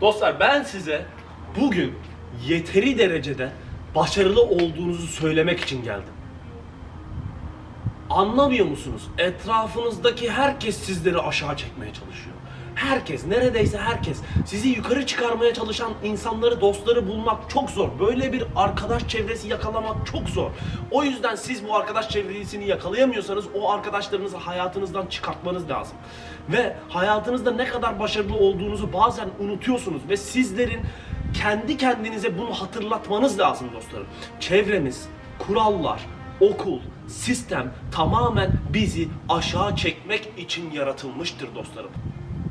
Dostlar ben size bugün yeteri derecede başarılı olduğunuzu söylemek için geldim. Anlamıyor musunuz? Etrafınızdaki herkes sizleri aşağı çekmeye çalışıyor. Herkes, neredeyse herkes. Sizi yukarı çıkarmaya çalışan insanları, dostları bulmak çok zor. Böyle bir arkadaş çevresi yakalamak çok zor. O yüzden siz bu arkadaş çevresini yakalayamıyorsanız o arkadaşlarınızı hayatınızdan çıkartmanız lazım. Ve hayatınızda ne kadar başarılı olduğunuzu bazen unutuyorsunuz ve sizlerin kendi kendinize bunu hatırlatmanız lazım dostlarım. Çevremiz, kurallar, okul, sistem tamamen bizi aşağı çekmek için yaratılmıştır dostlarım.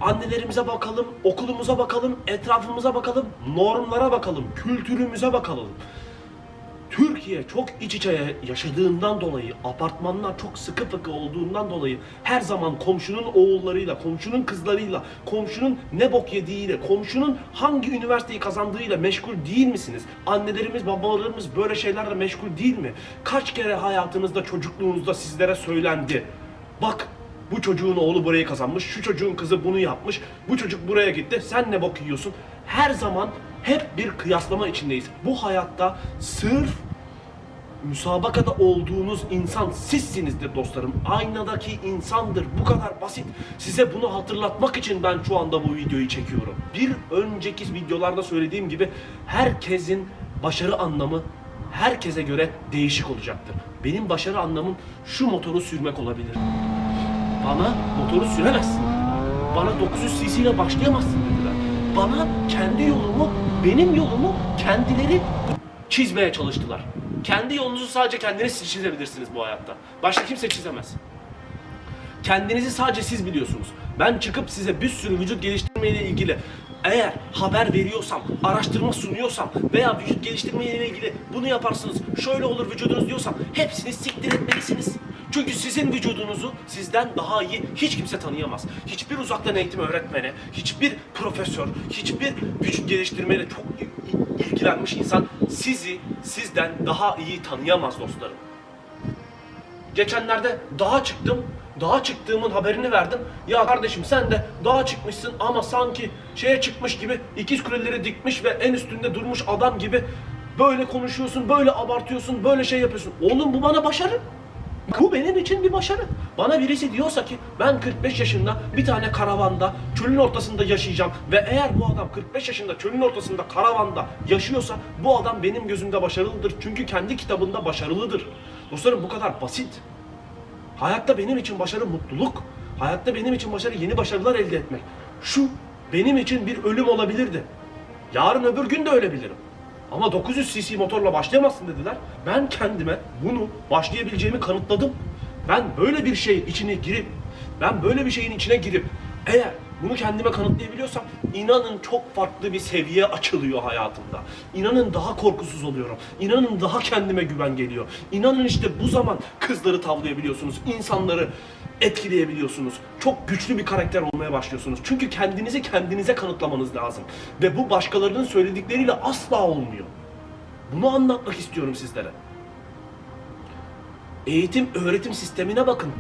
Annelerimize bakalım, okulumuza bakalım, etrafımıza bakalım, normlara bakalım, kültürümüze bakalım. Türkiye çok iç içe yaşadığından dolayı, apartmanlar çok sıkı fıkı olduğundan dolayı her zaman komşunun oğullarıyla, komşunun kızlarıyla, komşunun ne bok yediğiyle, komşunun hangi üniversiteyi kazandığıyla meşgul değil misiniz? Annelerimiz, babalarımız böyle şeylerle meşgul değil mi? Kaç kere hayatınızda, çocukluğunuzda sizlere söylendi. Bak bu çocuğun oğlu burayı kazanmış, şu çocuğun kızı bunu yapmış, bu çocuk buraya gitti, sen ne bok yiyorsun? Her zaman hep bir kıyaslama içindeyiz. Bu hayatta sırf müsabakada olduğunuz insan sizsinizdir dostlarım. Aynadaki insandır. Bu kadar basit. Size bunu hatırlatmak için ben şu anda bu videoyu çekiyorum. Bir önceki videolarda söylediğim gibi herkesin başarı anlamı herkese göre değişik olacaktır. Benim başarı anlamım şu motoru sürmek olabilir. Bana motoru süremezsin. Bana 900 cc ile başlayamazsın dediler. Bana kendi yolumu, benim yolumu kendileri çizmeye çalıştılar. Kendi yolunuzu sadece kendiniz çizebilirsiniz bu hayatta. Başka kimse çizemez. Kendinizi sadece siz biliyorsunuz. Ben çıkıp size bir sürü vücut geliştirme ile ilgili eğer haber veriyorsam, araştırma sunuyorsam veya vücut geliştirme ile ilgili bunu yaparsınız, şöyle olur vücudunuz diyorsam hepsini siktir etmelisiniz. Çünkü sizin vücudunuzu sizden daha iyi hiç kimse tanıyamaz. Hiçbir uzaktan eğitim öğretmeni, hiçbir profesör, hiçbir vücut geliştirmeyle çok il- il- ilgilenmiş insan sizi sizden daha iyi tanıyamaz dostlarım. Geçenlerde dağa çıktım. Dağa çıktığımın haberini verdim. Ya kardeşim sen de dağa çıkmışsın ama sanki şeye çıkmış gibi ikiz kuleleri dikmiş ve en üstünde durmuş adam gibi böyle konuşuyorsun, böyle abartıyorsun, böyle şey yapıyorsun. Oğlum bu bana başarı. Bu benim için bir başarı. Bana birisi diyorsa ki ben 45 yaşında bir tane karavanda çölün ortasında yaşayacağım ve eğer bu adam 45 yaşında çölün ortasında karavanda yaşıyorsa bu adam benim gözümde başarılıdır. Çünkü kendi kitabında başarılıdır. Dostlarım bu kadar basit. Hayatta benim için başarı mutluluk. Hayatta benim için başarı yeni başarılar elde etmek. Şu benim için bir ölüm olabilirdi. Yarın öbür gün de ölebilirim. Ama 900 cc motorla başlayamazsın dediler. Ben kendime bunu başlayabileceğimi kanıtladım. Ben böyle bir şey içine girip, ben böyle bir şeyin içine girip eğer bunu kendime kanıtlayabiliyorsam inanın çok farklı bir seviye açılıyor hayatımda. İnanın daha korkusuz oluyorum. İnanın daha kendime güven geliyor. İnanın işte bu zaman kızları tavlayabiliyorsunuz. insanları etkileyebiliyorsunuz. Çok güçlü bir karakter olmaya başlıyorsunuz. Çünkü kendinizi kendinize kanıtlamanız lazım. Ve bu başkalarının söyledikleriyle asla olmuyor. Bunu anlatmak istiyorum sizlere. Eğitim öğretim sistemine bakın.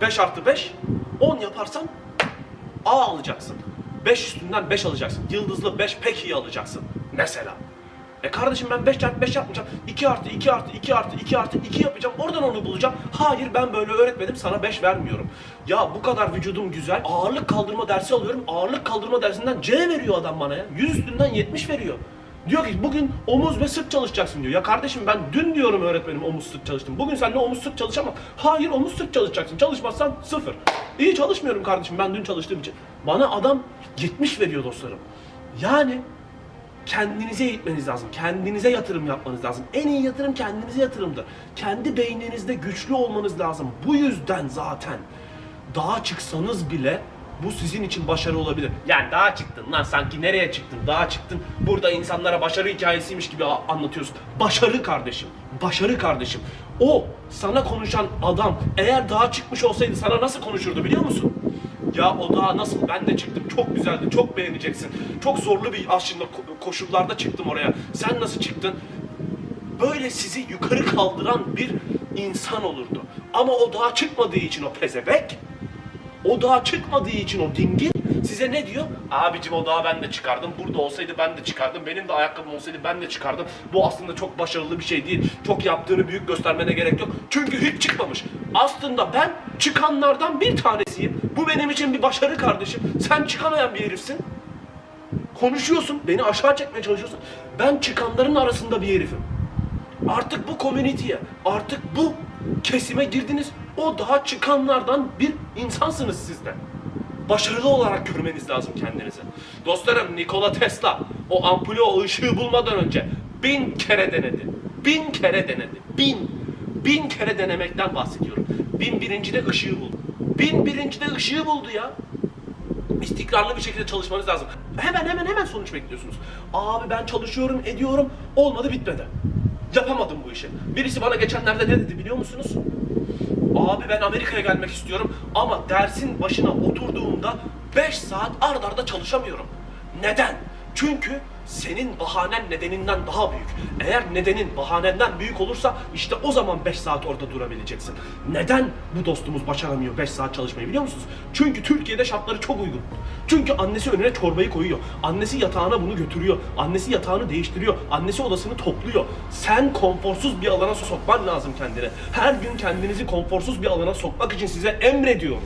5 artı 5, 10 yaparsan A alacaksın. 5 üstünden 5 alacaksın. Yıldızlı 5 pek iyi alacaksın. Mesela. E kardeşim ben 5 çarpı 5 yapmayacağım. 2 artı 2 artı 2 artı 2 artı 2 yapacağım. Oradan onu bulacağım. Hayır ben böyle öğretmedim sana 5 vermiyorum. Ya bu kadar vücudum güzel. Ağırlık kaldırma dersi alıyorum. Ağırlık kaldırma dersinden C veriyor adam bana ya. 100 üstünden 70 veriyor. Diyor ki bugün omuz ve sırt çalışacaksın diyor. Ya kardeşim ben dün diyorum öğretmenim omuz sırt çalıştım. Bugün seninle omuz sırt çalışamam. Hayır omuz sırt çalışacaksın. Çalışmazsan sıfır. İyi çalışmıyorum kardeşim ben dün çalıştığım için. Bana adam 70 veriyor dostlarım. Yani kendinize eğitmeniz lazım. Kendinize yatırım yapmanız lazım. En iyi yatırım kendinize yatırımdır. Kendi beyninizde güçlü olmanız lazım. Bu yüzden zaten dağa çıksanız bile bu sizin için başarı olabilir. Yani dağa çıktın lan sanki nereye çıktın? Dağa çıktın. Burada insanlara başarı hikayesiymiş gibi anlatıyorsun. Başarı kardeşim. Başarı kardeşim. O sana konuşan adam eğer dağa çıkmış olsaydı sana nasıl konuşurdu biliyor musun? Ya o dağa nasıl ben de çıktım çok güzeldi çok beğeneceksin. Çok zorlu bir aslında ko- koşullarda çıktım oraya. Sen nasıl çıktın? Böyle sizi yukarı kaldıran bir insan olurdu. Ama o dağa çıkmadığı için o pezebek, o dağa çıkmadığı için o dingil Size ne diyor? Abicim o dağı ben de çıkardım. Burada olsaydı ben de çıkardım. Benim de ayakkabım olsaydı ben de çıkardım. Bu aslında çok başarılı bir şey değil. Çok yaptığını büyük göstermene gerek yok. Çünkü hiç çıkmamış. Aslında ben çıkanlardan bir tanesiyim. Bu benim için bir başarı kardeşim. Sen çıkamayan bir herifsin. Konuşuyorsun, beni aşağı çekmeye çalışıyorsun. Ben çıkanların arasında bir herifim. Artık bu komüniteye, artık bu kesime girdiniz. O daha çıkanlardan bir insansınız siz de. Başarılı olarak görmeniz lazım kendinizi. Dostlarım Nikola Tesla o ampulü o ışığı bulmadan önce bin kere denedi. Bin kere denedi. Bin. Bin kere denemekten bahsediyorum. Bin birincide ışığı buldu. Bin birincide ışığı buldu ya. İstikrarlı bir şekilde çalışmanız lazım. Hemen hemen hemen sonuç bekliyorsunuz. Abi ben çalışıyorum, ediyorum. Olmadı bitmedi. Yapamadım bu işi. Birisi bana geçenlerde ne dedi biliyor musunuz? Abi ben Amerika'ya gelmek istiyorum ama dersin başına oturduğumda 5 saat ard arda çalışamıyorum. Neden? Çünkü senin bahanen nedeninden daha büyük. Eğer nedenin bahanenden büyük olursa işte o zaman 5 saat orada durabileceksin. Neden bu dostumuz başaramıyor 5 saat çalışmayı biliyor musunuz? Çünkü Türkiye'de şartları çok uygun. Çünkü annesi önüne çorbayı koyuyor. Annesi yatağına bunu götürüyor. Annesi yatağını değiştiriyor. Annesi odasını topluyor. Sen konforsuz bir alana sokman lazım kendine. Her gün kendinizi konforsuz bir alana sokmak için size emrediyorum.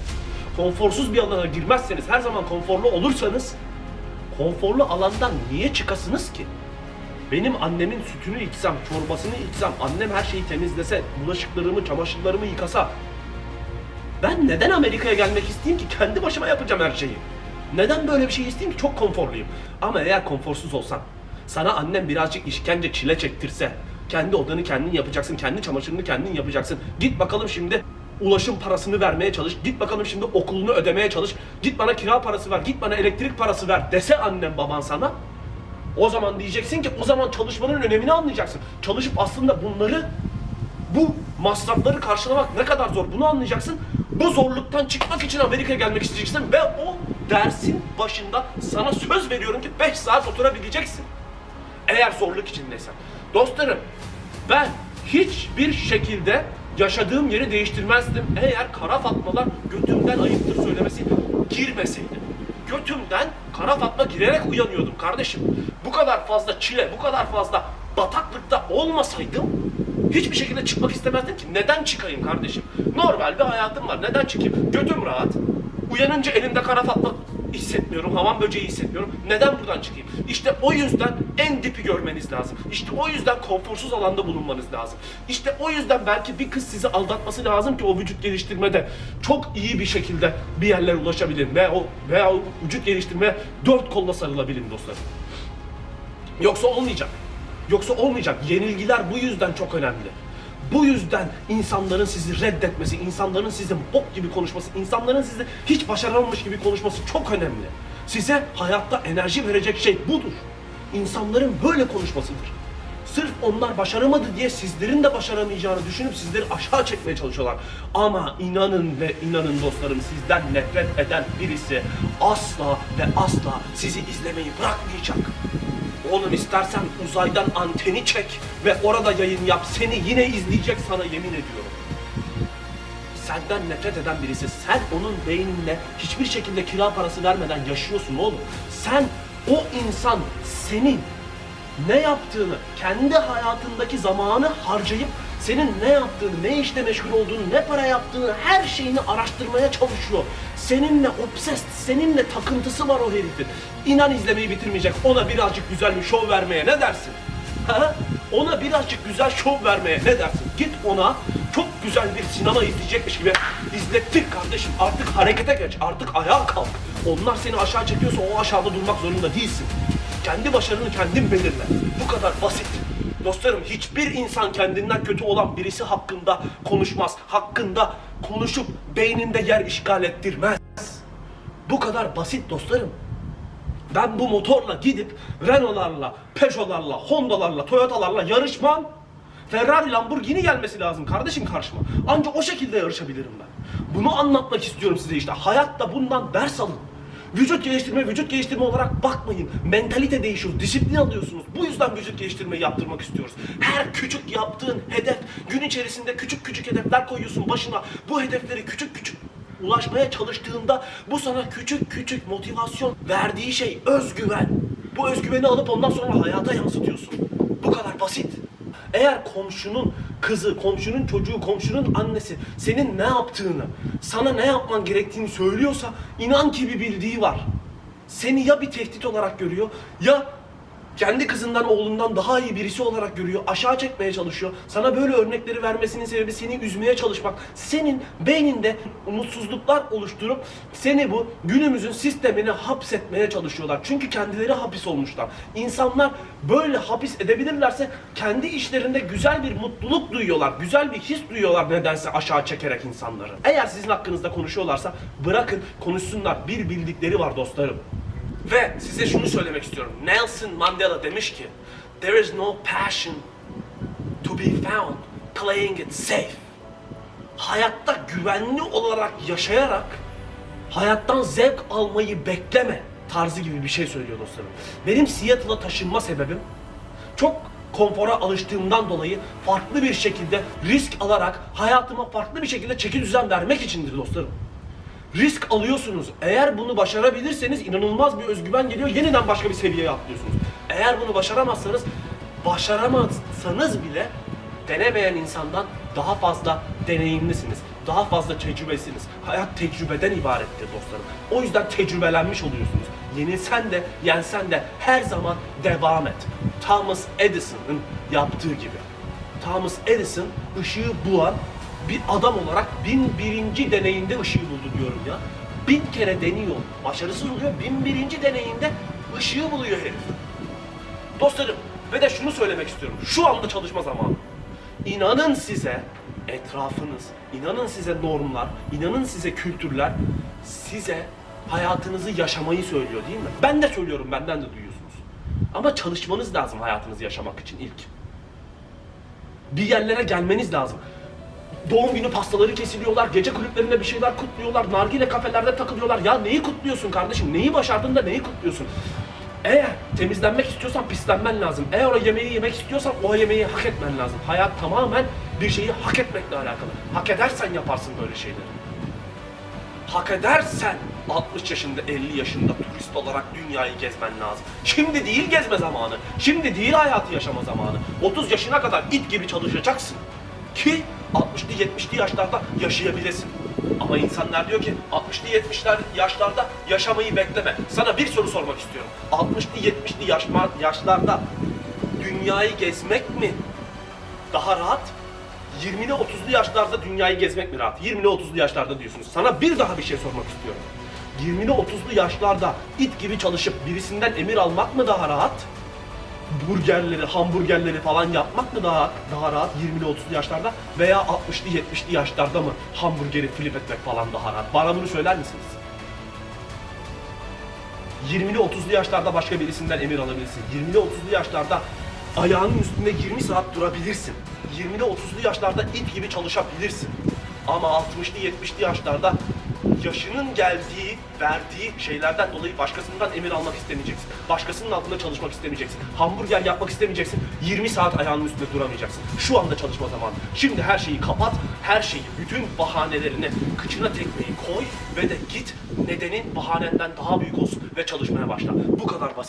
Konforsuz bir alana girmezseniz, her zaman konforlu olursanız konforlu alandan niye çıkasınız ki? Benim annemin sütünü içsem, çorbasını içsem, annem her şeyi temizlese, bulaşıklarımı, çamaşırlarımı yıkasa ben neden Amerika'ya gelmek isteyeyim ki? Kendi başıma yapacağım her şeyi. Neden böyle bir şey isteyeyim ki? Çok konforluyum. Ama eğer konforsuz olsan, sana annem birazcık işkence, çile çektirse, kendi odanı kendin yapacaksın, kendi çamaşırını kendin yapacaksın. Git bakalım şimdi ulaşım parasını vermeye çalış. Git bakalım şimdi okulunu ödemeye çalış. Git bana kira parası ver, git bana elektrik parası ver dese annem baban sana. O zaman diyeceksin ki o zaman çalışmanın önemini anlayacaksın. Çalışıp aslında bunları bu masrafları karşılamak ne kadar zor bunu anlayacaksın. Bu zorluktan çıkmak için Amerika'ya gelmek isteyeceksin ve o dersin başında sana söz veriyorum ki 5 saat oturabileceksin. Eğer zorluk içindeysen. Dostlarım ben hiçbir şekilde yaşadığım yeri değiştirmezdim. Eğer kara fatmalar götümden ayıptır söylemesi girmeseydi. Götümden kara fatma girerek uyanıyordum kardeşim. Bu kadar fazla çile, bu kadar fazla bataklıkta olmasaydım hiçbir şekilde çıkmak istemezdim ki. Neden çıkayım kardeşim? Normal bir hayatım var. Neden çıkayım? Götüm rahat. Uyanınca elimde kara fatma hissetmiyorum. Havan böceği hissetmiyorum. Neden buradan çıkayım? İşte o yüzden en dipi görmeniz lazım. İşte o yüzden konforsuz alanda bulunmanız lazım. İşte o yüzden belki bir kız sizi aldatması lazım ki o vücut geliştirmede çok iyi bir şekilde bir yerlere ulaşabilin ve o veya o vücut geliştirmeye dört kolla sarılabilin dostlarım. Yoksa olmayacak. Yoksa olmayacak. Yenilgiler bu yüzden çok önemli. Bu yüzden insanların sizi reddetmesi, insanların size bok gibi konuşması, insanların size hiç başaramamış gibi konuşması çok önemli. Size hayatta enerji verecek şey budur. İnsanların böyle konuşmasıdır. Sırf onlar başaramadı diye sizlerin de başaramayacağını düşünüp sizleri aşağı çekmeye çalışıyorlar. Ama inanın ve inanın dostlarım sizden nefret eden birisi asla ve asla sizi izlemeyi bırakmayacak. Oğlum istersen uzaydan anteni çek ve orada yayın yap. Seni yine izleyecek sana yemin ediyorum. Senden nefret eden birisi. Sen onun beyninle hiçbir şekilde kira parası vermeden yaşıyorsun oğlum. Sen o insan senin ne yaptığını, kendi hayatındaki zamanı harcayıp senin ne yaptığını, ne işle meşgul olduğunu, ne para yaptığını, her şeyini araştırmaya çalışıyor. Seninle obsessed, seninle takıntısı var o herifin. İnan izlemeyi bitirmeyecek. Ona birazcık güzel bir şov vermeye ne dersin? Ha? Ona birazcık güzel şov vermeye ne dersin? Git ona çok güzel bir sinema izleyecekmiş gibi izlettir kardeşim. Artık harekete geç, artık ayağa kalk. Onlar seni aşağı çekiyorsa o aşağıda durmak zorunda değilsin. Kendi başarını kendin belirle. Bu kadar basit. Dostlarım hiçbir insan kendinden kötü olan birisi hakkında konuşmaz. Hakkında konuşup beyninde yer işgal ettirmez. Bu kadar basit dostlarım. Ben bu motorla gidip Renault'larla, Peugeot'larla, Honda'larla, Toyota'larla yarışmam. Ferrari, Lamborghini gelmesi lazım kardeşim karşıma. Ancak o şekilde yarışabilirim ben. Bunu anlatmak istiyorum size işte. Hayatta bundan ders alın. Vücut geliştirme, vücut geliştirme olarak bakmayın. Mentalite değişiyor, disiplin alıyorsunuz. Bu yüzden vücut geliştirmeyi yaptırmak istiyoruz. Her küçük yaptığın hedef, gün içerisinde küçük küçük hedefler koyuyorsun başına. Bu hedefleri küçük küçük ulaşmaya çalıştığında bu sana küçük küçük motivasyon verdiği şey özgüven. Bu özgüveni alıp ondan sonra hayata yansıtıyorsun. Bu kadar basit. Eğer komşunun kızı, komşunun çocuğu, komşunun annesi senin ne yaptığını, sana ne yapman gerektiğini söylüyorsa inan ki bir bildiği var. Seni ya bir tehdit olarak görüyor ya kendi kızından oğlundan daha iyi birisi olarak görüyor, aşağı çekmeye çalışıyor. Sana böyle örnekleri vermesinin sebebi seni üzmeye çalışmak. Senin beyninde umutsuzluklar oluşturup seni bu günümüzün sistemine hapsetmeye çalışıyorlar. Çünkü kendileri hapis olmuşlar. İnsanlar böyle hapis edebilirlerse kendi işlerinde güzel bir mutluluk duyuyorlar, güzel bir his duyuyorlar nedense aşağı çekerek insanları. Eğer sizin hakkınızda konuşuyorlarsa bırakın konuşsunlar. Bir bildikleri var dostlarım. Ve size şunu söylemek istiyorum. Nelson Mandela demiş ki, There is no passion to be found playing it safe. Hayatta güvenli olarak yaşayarak hayattan zevk almayı bekleme tarzı gibi bir şey söylüyor dostlarım. Benim Seattle'a taşınma sebebim çok konfora alıştığımdan dolayı farklı bir şekilde risk alarak hayatıma farklı bir şekilde çeki düzen vermek içindir dostlarım. Risk alıyorsunuz. Eğer bunu başarabilirseniz inanılmaz bir özgüven geliyor. Yeniden başka bir seviyeye atlıyorsunuz. Eğer bunu başaramazsanız, başaramazsanız bile denemeyen insandan daha fazla deneyimlisiniz. Daha fazla tecrübesiniz. Hayat tecrübeden ibarettir dostlarım. O yüzden tecrübelenmiş oluyorsunuz. Yenilsen de, yensen de her zaman devam et. Thomas Edison'ın yaptığı gibi. Thomas Edison ışığı bulan bir adam olarak bin birinci deneyinde ışığı buldu diyorum ya. Bin kere deniyor, başarısız oluyor. Bin birinci deneyinde ışığı buluyor herif. Dostlarım ve de şunu söylemek istiyorum. Şu anda çalışma zamanı. İnanın size etrafınız, inanın size normlar, inanın size kültürler size hayatınızı yaşamayı söylüyor değil mi? Ben de söylüyorum, benden de duyuyorsunuz. Ama çalışmanız lazım hayatınızı yaşamak için ilk. Bir yerlere gelmeniz lazım. Doğum günü pastaları kesiliyorlar, gece kulüplerinde bir şeyler kutluyorlar, nargile kafelerde takılıyorlar. Ya neyi kutluyorsun kardeşim? Neyi başardın da neyi kutluyorsun? Eğer temizlenmek istiyorsan pislenmen lazım. Eğer o yemeği yemek istiyorsan o yemeği hak etmen lazım. Hayat tamamen bir şeyi hak etmekle alakalı. Hak edersen yaparsın böyle şeyleri. Hak edersen 60 yaşında 50 yaşında turist olarak dünyayı gezmen lazım. Şimdi değil gezme zamanı. Şimdi değil hayatı yaşama zamanı. 30 yaşına kadar it gibi çalışacaksın. Ki 60'lı 70'li yaşlarda yaşayabilesin. Ama insanlar diyor ki 60'lı 70'ler yaşlarda yaşamayı bekleme. Sana bir soru sormak istiyorum. 60'lı 70'li yaş, yaşlarda dünyayı gezmek mi daha rahat? 20'li 30'lu yaşlarda dünyayı gezmek mi rahat? 20'li 30'lu yaşlarda diyorsunuz. Sana bir daha bir şey sormak istiyorum. 20'li 30'lu yaşlarda it gibi çalışıp birisinden emir almak mı daha rahat? Burgerleri, hamburgerleri falan yapmak mı daha daha rahat 20'li 30'lu yaşlarda veya 60'lı 70'li yaşlarda mı hamburgeri flip etmek falan daha rahat? Bana bunu söyler misiniz? 20'li 30'lu yaşlarda başka birisinden emir alabilirsin. 20'li 30'lu yaşlarda ayağının üstünde 20 saat durabilirsin. 20'li 30'lu yaşlarda it gibi çalışabilirsin. Ama 60'lı 70'li yaşlarda yaşının geldiği, verdiği şeylerden dolayı başkasından emir almak istemeyeceksin. Başkasının altında çalışmak istemeyeceksin. Hamburger yapmak istemeyeceksin. 20 saat ayağının üstünde duramayacaksın. Şu anda çalışma zamanı. Şimdi her şeyi kapat, her şeyi, bütün bahanelerini kıçına tekmeyi koy ve de git nedenin bahanenden daha büyük olsun ve çalışmaya başla. Bu kadar basit.